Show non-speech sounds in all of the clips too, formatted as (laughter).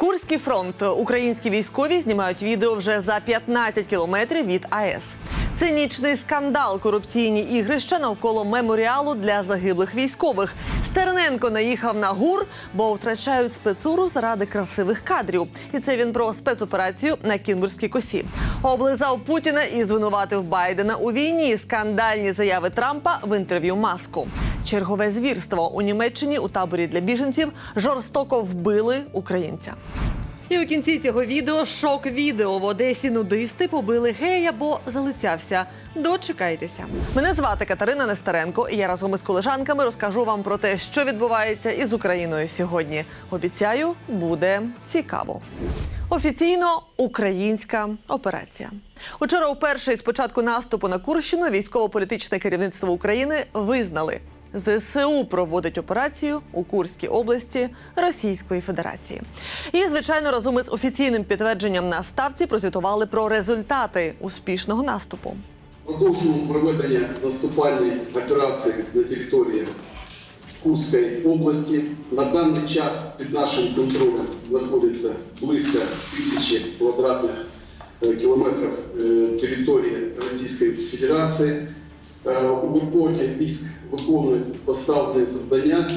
Курський фронт. Українські військові знімають відео вже за 15 кілометрів від АЕС. Цинічний скандал, корупційні ігрища навколо меморіалу для загиблих військових. Стерненко наїхав на гур, бо втрачають спецуру заради красивих кадрів. І це він про спецоперацію на Кінбурзькій косі. Облизав Путіна і звинуватив Байдена у війні. Скандальні заяви Трампа в інтерв'ю Маску. Чергове звірство у Німеччині у таборі для біженців жорстоко вбили українця. І у кінці цього відео шок відео в Одесі нудисти побили гея, бо залицявся. Дочекайтеся. Мене звати Катерина Нестеренко, і я разом із колежанками розкажу вам про те, що відбувається із Україною сьогодні. Обіцяю, буде цікаво. Офіційно українська операція. Учора, вперше із початку наступу на Курщину, військово-політичне керівництво України визнали. ЗСУ проводить операцію у Курській області Російської Федерації. І, звичайно, разом із офіційним підтвердженням на ставці прозвітували про результати успішного наступу. Продовжуємо проведення наступальної операції на території Курської області. На даний час під нашим контролем знаходиться близько тисячі квадратних е, кілометрів е, території Російської Федерації. Е, У військ виконують поставлені завдання.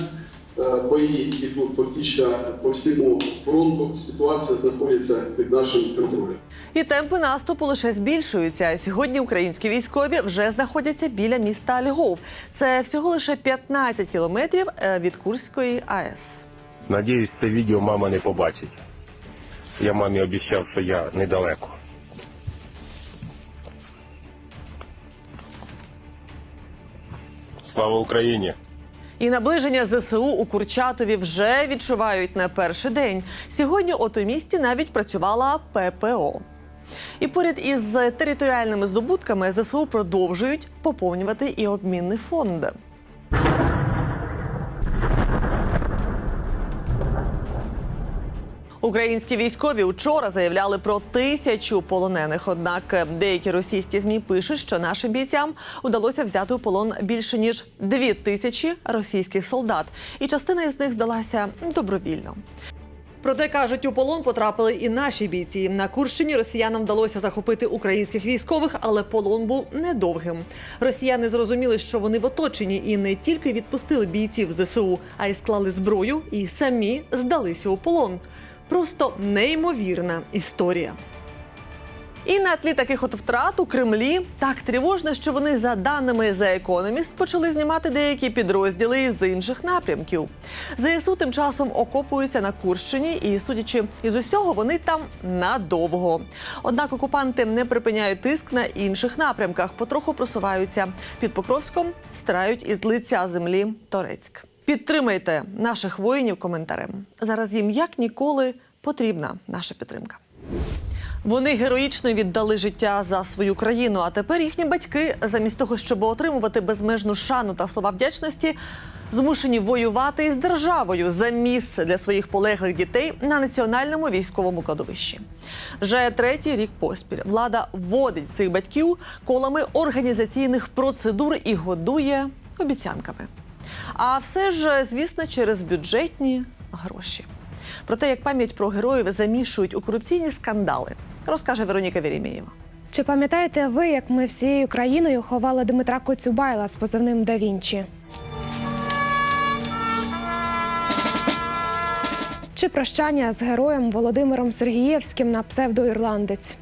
Е, Бої йдуть фактично по всьому фронту. Ситуація знаходиться під нашим контролем. І темпи наступу лише збільшуються. Сьогодні українські військові вже знаходяться біля міста Львов. Це всього лише 15 кілометрів е, від Курської АЕС. Надіюсь, це відео мама не побачить. Я мамі обіцяв, що я недалеко. Слава Україні! І наближення ЗСУ у Курчатові вже відчувають не перший день. Сьогодні от у місті навіть працювала ППО. І поряд із територіальними здобутками ЗСУ продовжують поповнювати і обмінний фонд. Українські військові вчора заявляли про тисячу полонених. Однак деякі російські змі пишуть, що нашим бійцям удалося взяти у полон більше ніж дві тисячі російських солдат, і частина із них здалася добровільно. Проте кажуть, у полон потрапили і наші бійці. На Курщині росіянам вдалося захопити українських військових, але полон був недовгим. Росіяни зрозуміли, що вони в оточенні і не тільки відпустили бійців ЗСУ, а й склали зброю і самі здалися у полон. Просто неймовірна історія. І на тлі таких от втрат у Кремлі так тривожно, що вони, за даними The Economist, почали знімати деякі підрозділи із інших напрямків. ЗСУ тим часом окопуються на Курщині, і, судячи із усього, вони там надовго. Однак окупанти не припиняють тиск на інших напрямках, потроху просуваються під Покровськом, страють із лиця землі Торецьк. Підтримайте наших воїнів коментарем. Зараз їм як ніколи потрібна наша підтримка. Вони героїчно віддали життя за свою країну. А тепер їхні батьки, замість того, щоб отримувати безмежну шану та слова вдячності, змушені воювати із державою за місце для своїх полеглих дітей на національному військовому кладовищі. Вже третій рік поспіль влада вводить цих батьків колами організаційних процедур і годує обіцянками. А все ж, звісно, через бюджетні гроші. Про те, як пам'ять про героїв замішують у корупційні скандали, розкаже Вероніка Вірімєєва. Чи пам'ятаєте ви, як ми всією країною ховали Дмитра Коцюбайла з позивним Да Вінчі? Чи прощання з героєм Володимиром Сергієвським на псевдоірландець?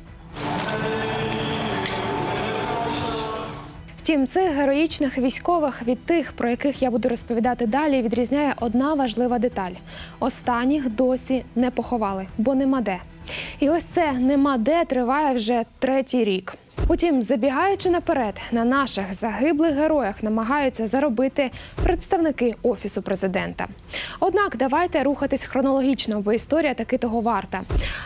Втім, цих героїчних військових від тих, про яких я буду розповідати далі, відрізняє одна важлива деталь: останніх досі не поховали, бо нема де. І ось це нема де триває вже третій рік. Утім, забігаючи наперед, на наших загиблих героях намагаються заробити представники офісу президента. Однак давайте рухатись хронологічно, бо історія таки того варта.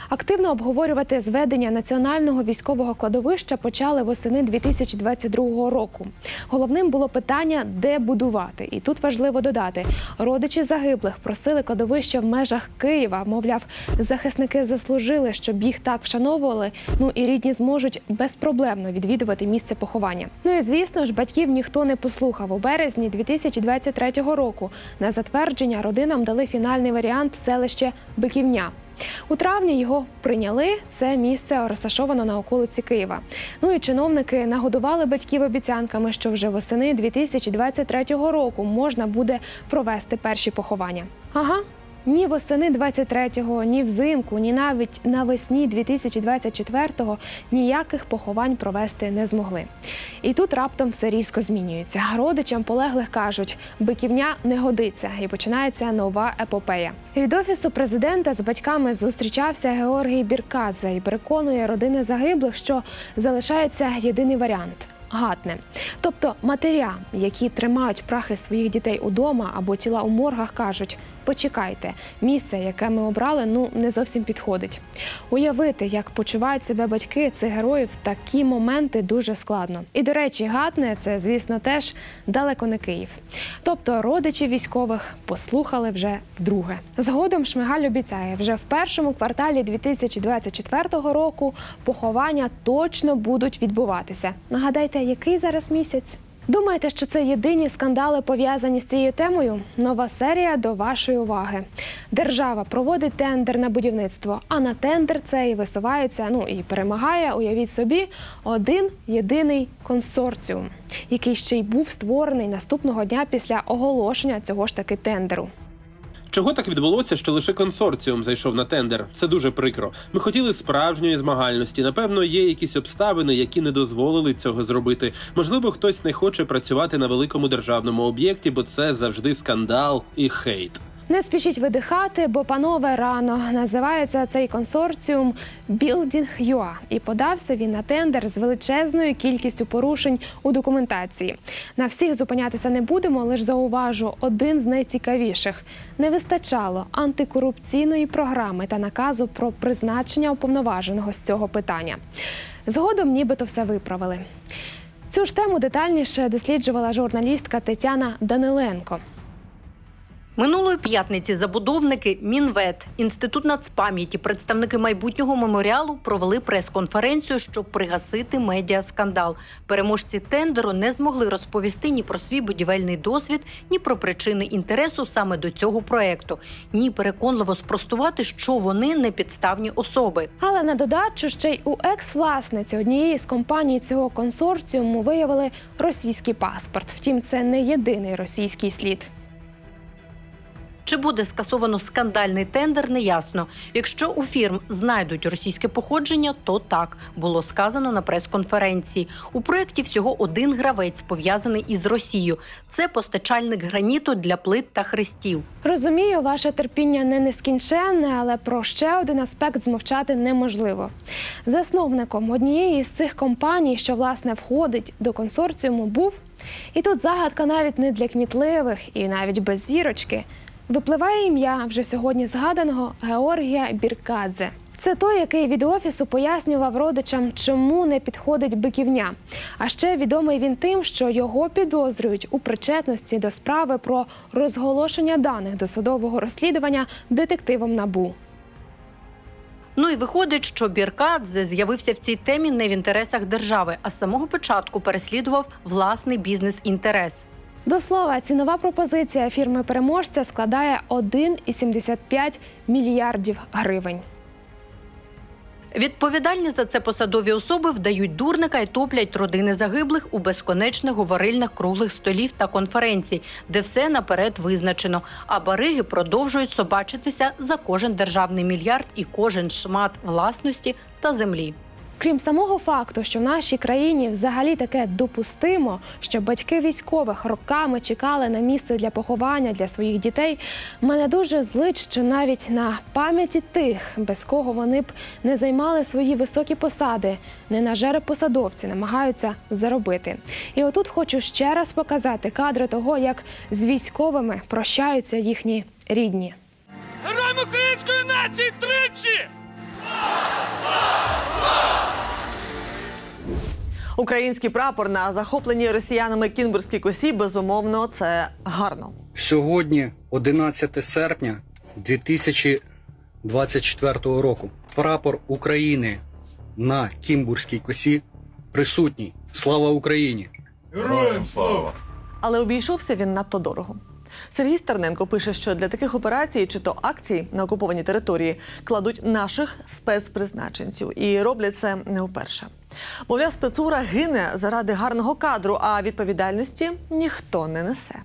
Активно обговорювати зведення національного військового кладовища почали восени 2022 року. Головним було питання, де будувати. І тут важливо додати: родичі загиблих просили кладовище в межах Києва. Мовляв, захисники заслужили, щоб їх так вшановували. Ну і рідні зможуть безпроблемно відвідувати місце поховання. Ну і звісно ж, батьків ніхто не послухав. У березні 2023 року на затвердження родинам дали фінальний варіант селище Биківня. У травні його прийняли. Це місце розташовано на околиці Києва. Ну і чиновники нагодували батьків обіцянками, що вже восени 2023 року можна буде провести перші поховання. Ага. Ні восени 23-го, ні взимку, ні навіть навесні 2024-го ніяких поховань провести не змогли. І тут раптом все різко змінюється. Родичам полеглих кажуть, биківня не годиться, і починається нова епопея. Від офісу президента з батьками зустрічався Георгій Біркадзе і переконує родини загиблих, що залишається єдиний варіант. Гатне, тобто матерям, які тримають прахи своїх дітей удома або тіла у моргах, кажуть: почекайте, місце, яке ми обрали, ну не зовсім підходить. Уявити, як почувають себе батьки цих героїв, такі моменти дуже складно. І до речі, гатне це, звісно, теж далеко не Київ. Тобто родичі військових послухали вже вдруге. Згодом Шмигаль обіцяє, вже в першому кварталі 2024 року поховання точно будуть відбуватися. Нагадайте, який зараз місяць? Думаєте, що це єдині скандали пов'язані з цією темою? Нова серія до вашої уваги. Держава проводить тендер на будівництво, а на тендер цей висувається, ну і перемагає, уявіть собі, один єдиний консорціум, який ще й був створений наступного дня після оголошення цього ж таки тендеру. Чого так відбулося, що лише консорціум зайшов на тендер? Це дуже прикро. Ми хотіли справжньої змагальності. Напевно, є якісь обставини, які не дозволили цього зробити. Можливо, хтось не хоче працювати на великому державному об'єкті, бо це завжди скандал і хейт. Не спішіть видихати, бо панове рано називається цей консорціум Building UA. і подався він на тендер з величезною кількістю порушень у документації. На всіх зупинятися не будемо, лише зауважу один з найцікавіших: не вистачало антикорупційної програми та наказу про призначення уповноваженого з цього питання. Згодом, нібито все виправили. Цю ж тему детальніше досліджувала журналістка Тетяна Даниленко. Минулої п'ятниці забудовники Мінвет, інститут нацпам'яті, представники майбутнього меморіалу провели прес-конференцію, щоб пригасити медіаскандал. Переможці тендеру не змогли розповісти ні про свій будівельний досвід, ні про причини інтересу саме до цього проекту, ні переконливо спростувати, що вони не підставні особи. Але на додачу ще й у екс-власниці однієї з компаній цього консорціуму виявили російський паспорт. Втім, це не єдиний російський слід. Чи буде скасовано скандальний тендер, неясно. Якщо у фірм знайдуть російське походження, то так було сказано на прес-конференції. У проєкті всього один гравець пов'язаний із Росією. Це постачальник граніту для плит та хрестів. Розумію, ваше терпіння не нескінченне, але про ще один аспект змовчати неможливо. Засновником однієї з цих компаній, що власне входить до консорціуму, був і тут загадка навіть не для кмітливих, і навіть без зірочки. Випливає ім'я вже сьогодні згаданого Георгія Біркадзе. Це той, який від офісу пояснював родичам, чому не підходить биківня. А ще відомий він тим, що його підозрюють у причетності до справи про розголошення даних досудового розслідування детективом набу. Ну і виходить, що Біркадзе з'явився в цій темі не в інтересах держави, а з самого початку переслідував власний бізнес-інтерес. До слова, цінова пропозиція фірми переможця складає 1,75 мільярдів гривень. Відповідальні за це посадові особи вдають дурника і топлять родини загиблих у безконечних говорильних круглих столів та конференцій, де все наперед визначено. А бариги продовжують собачитися за кожен державний мільярд і кожен шмат власності та землі. Крім самого факту, що в нашій країні взагалі таке допустимо, що батьки військових роками чекали на місце для поховання для своїх дітей, мене дуже злить, що навіть на пам'яті тих, без кого вони б не займали свої високі посади, не нажери посадовці намагаються заробити. І отут хочу ще раз показати кадри того, як з військовими прощаються їхні рідні. Героям української нації тричі! Український прапор на захопленій росіянами Кінбурзькій косі безумовно це гарно. Сьогодні, 11 серпня 2024 року, прапор України на Кімбурзькій косі присутній. Слава Україні! Героям слава! Але обійшовся він надто дорого. Сергій Стерненко пише, що для таких операцій чи то акцій на окупованій території кладуть наших спецпризначенців і роблять це не вперше. Мовляв, спецура гине заради гарного кадру, а відповідальності ніхто не несе.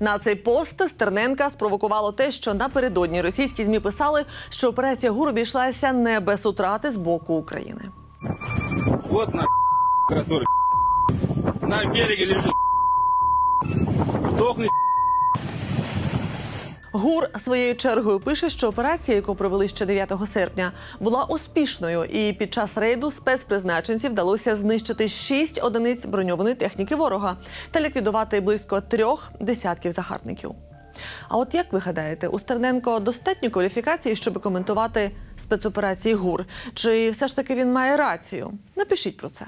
На цей пост Стерненка спровокувало те, що напередодні російські змі писали, що операція ГУР обійшлася не без утрати з боку України. Вот на который на береге лежит. Сдохни. ГУР своєю чергою пише, що операція, яку провели ще 9 серпня, була успішною, і під час рейду спецпризначенців вдалося знищити 6 одиниць броньованої техніки ворога та ліквідувати близько трьох десятків загарбників. А от як ви гадаєте, у Стерненко достатньо кваліфікації, щоб коментувати спецоперації ГУР? Чи все ж таки він має рацію? Напишіть про це.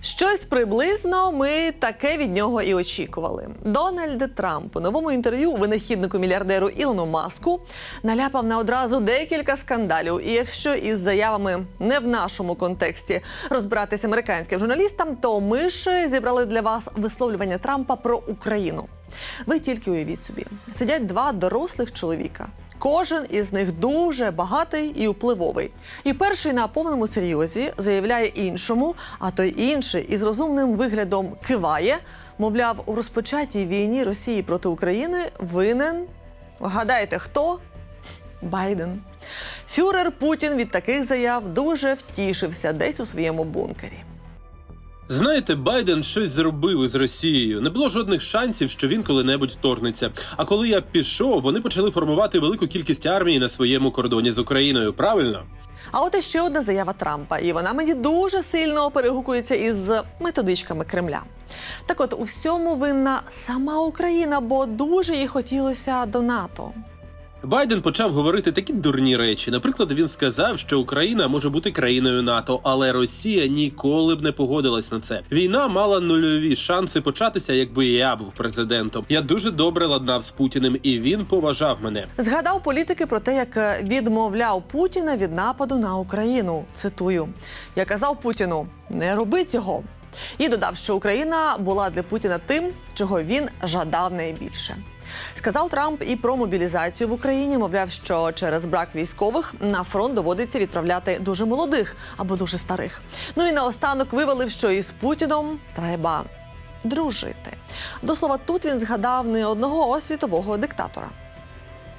Щось приблизно ми таке від нього і очікували. Дональд Трамп у новому інтерв'ю винахіднику мільярдеру Ілону Маску наляпав на одразу декілька скандалів. І якщо із заявами не в нашому контексті розбиратися американським журналістам, то ми ж зібрали для вас висловлювання Трампа про Україну. Ви тільки уявіть собі, сидять два дорослих чоловіка. Кожен із них дуже багатий і впливовий. І перший на повному серйозі заявляє іншому, а той інший із розумним виглядом киває. Мовляв, у розпочатій війні Росії проти України винен. Вгадайте, хто? Байден. Фюрер Путін від таких заяв дуже втішився десь у своєму бункері. Знаєте, Байден щось зробив із Росією. Не було жодних шансів, що він коли-небудь вторгнеться. А коли я пішов, вони почали формувати велику кількість армії на своєму кордоні з Україною. Правильно? А от іще одна заява Трампа, і вона мені дуже сильно перегукується із методичками Кремля. Так от у всьому винна сама Україна, бо дуже їй хотілося до НАТО. Байден почав говорити такі дурні речі. Наприклад, він сказав, що Україна може бути країною НАТО, але Росія ніколи б не погодилась на це. Війна мала нульові шанси початися, якби я був президентом. Я дуже добре ладнав з Путіним, і він поважав мене. Згадав політики про те, як відмовляв Путіна від нападу на Україну. Цитую: я казав Путіну, не роби цього. І додав, що Україна була для Путіна тим, чого він жадав найбільше. Сказав Трамп і про мобілізацію в Україні. Мовляв, що через брак військових на фронт доводиться відправляти дуже молодих або дуже старих. Ну і наостанок вивалив, що із Путіном треба дружити. До слова, тут він згадав не одного світового диктатора.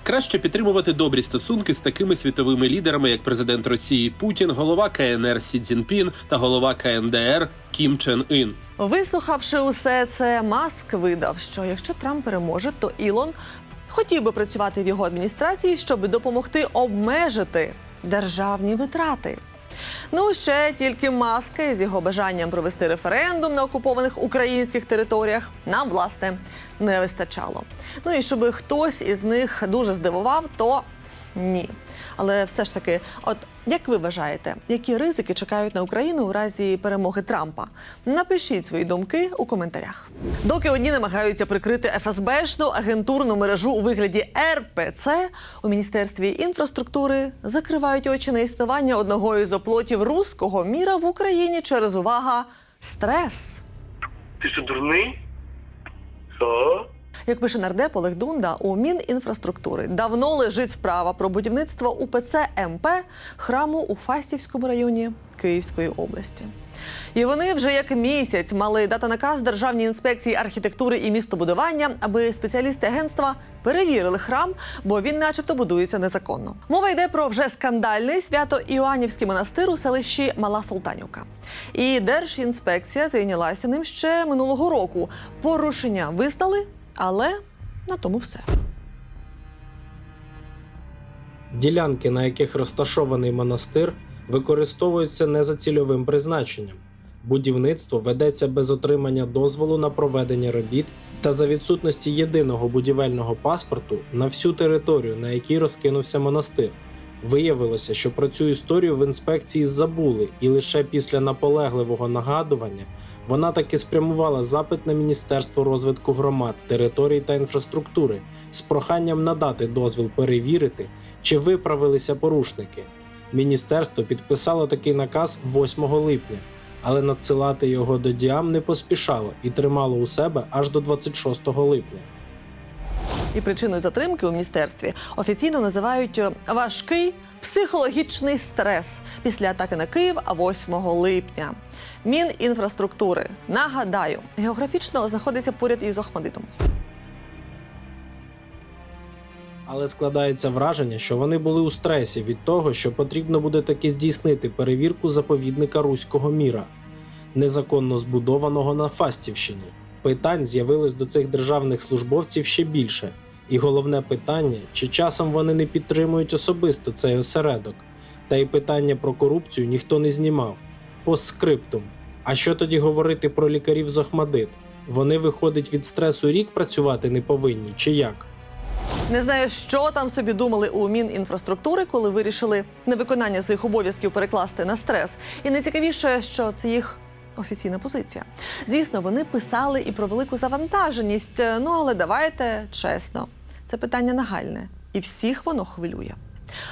Краще підтримувати добрі стосунки з такими світовими лідерами, як президент Росії Путін, голова КНР Сі Цзіньпін та голова КНДР Кім Чен Ін. Вислухавши усе це, Маск видав, що якщо Трамп переможе, то Ілон хотів би працювати в його адміністрації, щоб допомогти обмежити державні витрати. Ну, ще тільки маска із його бажанням провести референдум на окупованих українських територіях нам, власне, не вистачало. Ну і щоб хтось із них дуже здивував, то ні. Але все ж таки, от як ви вважаєте, які ризики чекають на Україну у разі перемоги Трампа? Напишіть свої думки у коментарях. Доки одні намагаються прикрити ФСБшну агентурну мережу у вигляді РПЦ, у міністерстві інфраструктури закривають очі на існування одного із оплотів руського міра в Україні через увага стрес. Ти що дурний? Що? Як пише нардеп Олег Дунда, у Мінінфраструктури давно лежить справа про будівництво УПЦ МП храму у Фастівському районі Київської області. І вони вже як місяць мали дати наказ Державній інспекції архітектури і містобудування, аби спеціалісти агентства перевірили храм, бо він, начебто, будується незаконно. Мова йде про вже скандальний свято Іоаннівський монастир у селищі Мала Султанівка. І Держінспекція зайнялася ним ще минулого року. Порушення визнали, але на тому все. Ділянки, на яких розташований монастир, використовуються не за цільовим призначенням. Будівництво ведеться без отримання дозволу на проведення робіт та за відсутності єдиного будівельного паспорту на всю територію, на якій розкинувся монастир. Виявилося, що про цю історію в інспекції забули, і лише після наполегливого нагадування вона таки спрямувала запит на Міністерство розвитку громад, територій та інфраструктури з проханням надати дозвіл перевірити, чи виправилися порушники. Міністерство підписало такий наказ 8 липня, але надсилати його до діам не поспішало і тримало у себе аж до 26 липня. І причиною затримки у міністерстві офіційно називають е, важкий психологічний стрес після атаки на Київ 8 липня. Мінінфраструктури нагадаю, географічно знаходиться поряд із Охмадитом. Але складається враження, що вони були у стресі від того, що потрібно буде таки здійснити перевірку заповідника Руського міра, незаконно збудованого на Фастівщині. Питань з'явилось до цих державних службовців ще більше. І головне питання, чи часом вони не підтримують особисто цей осередок. Та й питання про корупцію ніхто не знімав. Постскриптум. А що тоді говорити про лікарів з Охмадит? Вони, виходить, від стресу рік працювати не повинні, чи як? Не знаю, що там собі думали у Мінінфраструктури, коли вирішили невиконання своїх обов'язків перекласти на стрес. І найцікавіше, що це їх офіційна позиція. Звісно, вони писали і про велику завантаженість. е, Ну але давайте чесно, це питання нагальне, і всіх воно хвилює.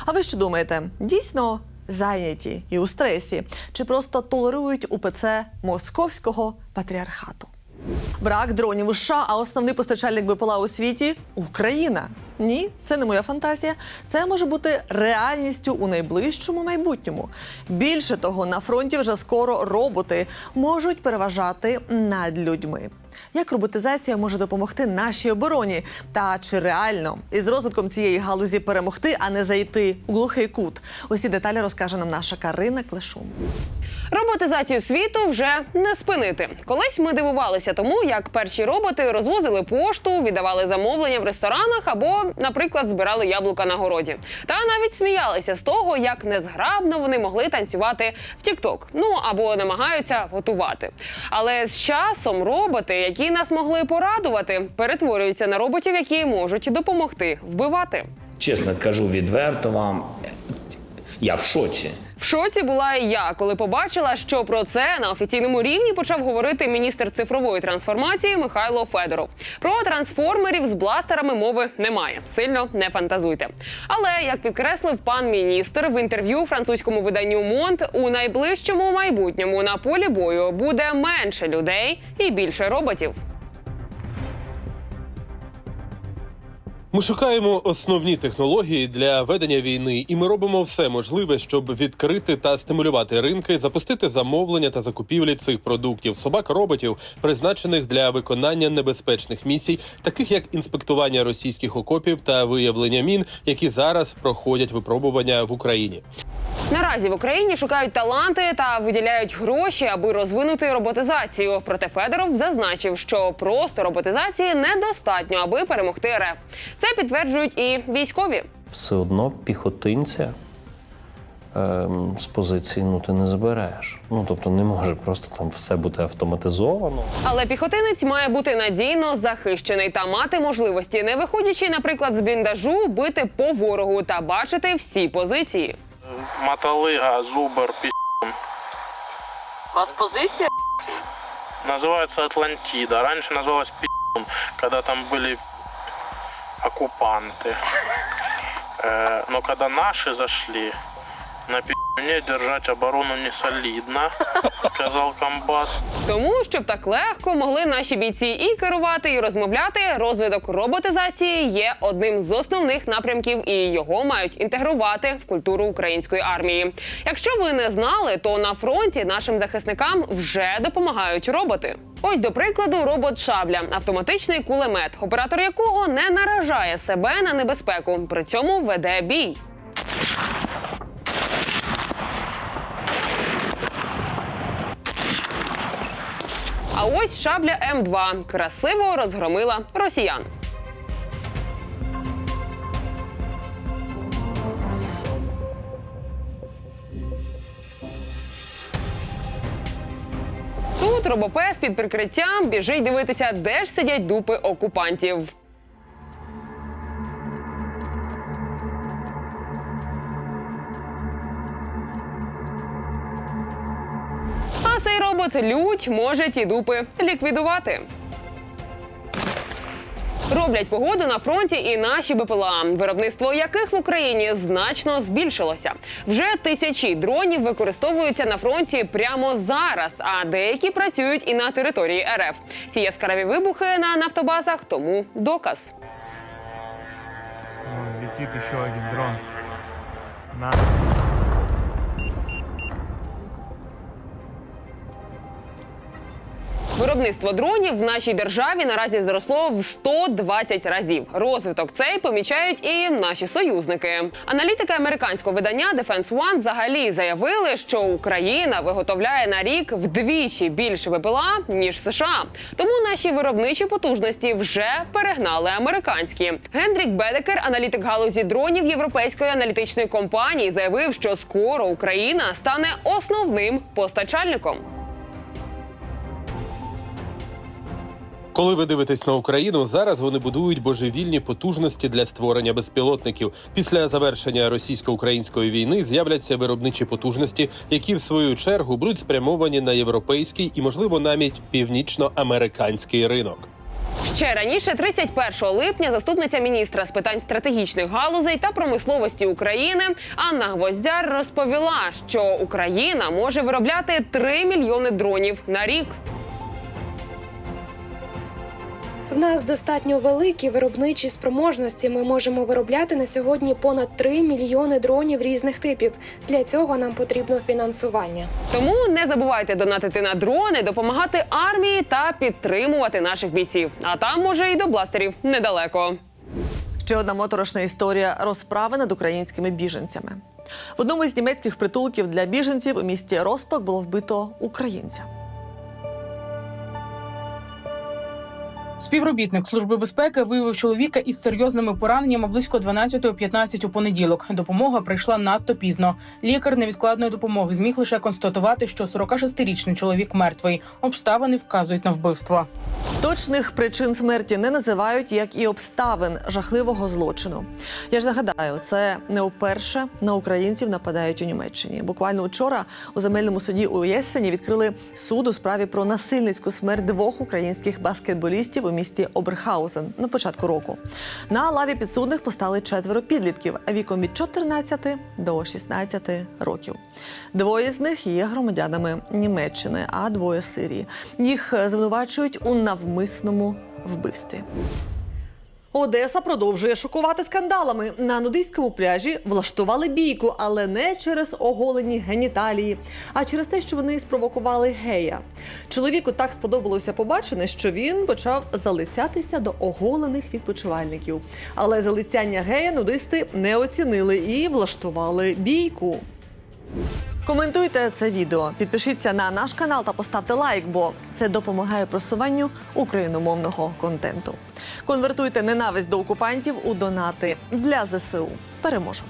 А ви що думаєте? Дійсно зайняті і у стресі, чи просто толерують УПЦ московського патріархату? Брак дронів у США, а основний постачальник БПЛА у світі Україна. Ні, це не моя фантазія. Це може бути реальністю у найближчому майбутньому. Більше того, на фронті вже скоро роботи можуть переважати над людьми. Як роботизація може допомогти нашій обороні? Та чи реально із розвитком цієї галузі перемогти, а не зайти у глухий кут? Усі деталі розкаже нам наша Карина Клешун. Роботизацію світу вже не спинити. Колись ми дивувалися тому, як перші роботи розвозили пошту, віддавали замовлення в ресторанах або, наприклад, збирали яблука на городі. Та навіть сміялися з того, як незграбно вони могли танцювати в TikTok, ну або намагаються готувати. Але з часом роботи, які нас могли порадувати, перетворюються на роботів, які можуть допомогти вбивати. Чесно кажу відверто вам, я в шоці. В шоці була і я, коли побачила, що про це на офіційному рівні почав говорити міністр цифрової трансформації Михайло Федоров. Про трансформерів з бластерами мови немає. Сильно не фантазуйте. Але як підкреслив пан міністр в інтерв'ю французькому виданню Монт, у найближчому майбутньому на полі бою буде менше людей і більше роботів. Ми шукаємо основні технології для ведення війни, і ми робимо все можливе, щоб відкрити та стимулювати ринки, запустити замовлення та закупівлі цих продуктів, собак роботів, призначених для виконання небезпечних місій, таких як інспектування російських окопів та виявлення мін, які зараз проходять випробування в Україні. Наразі в Україні шукають таланти та виділяють гроші, аби розвинути роботизацію. Проте Федоров зазначив, що просто роботизації недостатньо, аби перемогти РФ. Це підтверджують і військові. Все одно піхотинця ем, з позиції ну, ти не забереш. Ну тобто не може просто там все бути автоматизовано. Але піхотинець має бути надійно захищений та мати можливості, не виходячи, наприклад, з бліндажу, бити по ворогу та бачити всі позиції. Мотолыга, зубр, пи***. У вас позиція? Называется Атлантида. Раньше называлась пи***, когда там были оккупанты. Э, Но когда наши зашли, на пи***не держать оборону не солидно, (laughs) сказал комбат. Тому, щоб так легко могли наші бійці і керувати, і розмовляти, розвиток роботизації є одним з основних напрямків, і його мають інтегрувати в культуру української армії. Якщо ви не знали, то на фронті нашим захисникам вже допомагають роботи. Ось до прикладу, робот Шабля автоматичний кулемет, оператор якого не наражає себе на небезпеку, при цьому веде бій. А ось шабля М2 красиво розгромила росіян. Тут робопес під прикриттям біжить дивитися, де ж сидять дупи окупантів. Цей робот лють може ті дупи ліквідувати. Роблять погоду на фронті і наші БПЛА, виробництво яких в Україні значно збільшилося. Вже тисячі дронів використовуються на фронті прямо зараз, а деякі працюють і на території РФ. Ці яскраві вибухи на нафтобазах тому доказ. летит еще один дрон. На. Виробництво дронів в нашій державі наразі зросло в 120 разів. Розвиток цей помічають і наші союзники. Аналітики американського видання Defense One взагалі заявили, що Україна виготовляє на рік вдвічі більше ВПЛА, ніж США. Тому наші виробничі потужності вже перегнали американські. Гендрік Бедекер, аналітик галузі дронів європейської аналітичної компанії, заявив, що скоро Україна стане основним постачальником. Коли ви дивитесь на Україну, зараз вони будують божевільні потужності для створення безпілотників. Після завершення російсько-української війни з'являться виробничі потужності, які в свою чергу будуть спрямовані на європейський і, можливо, навіть північноамериканський ринок. Ще раніше, 31 липня, заступниця міністра з питань стратегічних галузей та промисловості України Анна Гвоздяр розповіла, що Україна може виробляти 3 мільйони дронів на рік. В нас достатньо великі виробничі спроможності. Ми можемо виробляти на сьогодні понад 3 мільйони дронів різних типів. Для цього нам потрібно фінансування. Тому не забувайте донатити на дрони, допомагати армії та підтримувати наших бійців. А там може і до бластерів недалеко. Ще одна моторошна історія розправи над українськими біженцями. В одному із німецьких притулків для біженців у місті Росток було вбито українця. Співробітник служби безпеки виявив чоловіка із серйозними пораненнями близько 12.15 у понеділок. Допомога прийшла надто пізно. Лікар невідкладної допомоги зміг лише констатувати, що 46-річний чоловік мертвий. Обставини вказують на вбивство. Точних причин смерті не називають, як і обставин жахливого злочину. Я ж нагадаю, це не вперше на українців нападають у Німеччині. Буквально вчора у земельному суді у Єссені відкрили суд у справі про насильницьку смерть двох українських баскетболістів у місті Оберхаузен на початку року. На лаві підсудних постали четверо підлітків віком від 14 до 16 років. Двоє з них є громадянами Німеччини, а двоє Сирії. Їх звинувачують у навмисному вбивстві. Одеса продовжує шокувати скандалами. На нудиському пляжі влаштували бійку, але не через оголені геніталії, а через те, що вони спровокували гея. Чоловіку так сподобалося побачене, що він почав залицятися до оголених відпочивальників. Але залицяння гея нудисти не оцінили і влаштували бійку. Коментуйте це відео, підпишіться на наш канал та поставте лайк, бо це допомагає просуванню україномовного контенту. Конвертуйте ненависть до окупантів у донати для ЗСУ. Переможемо.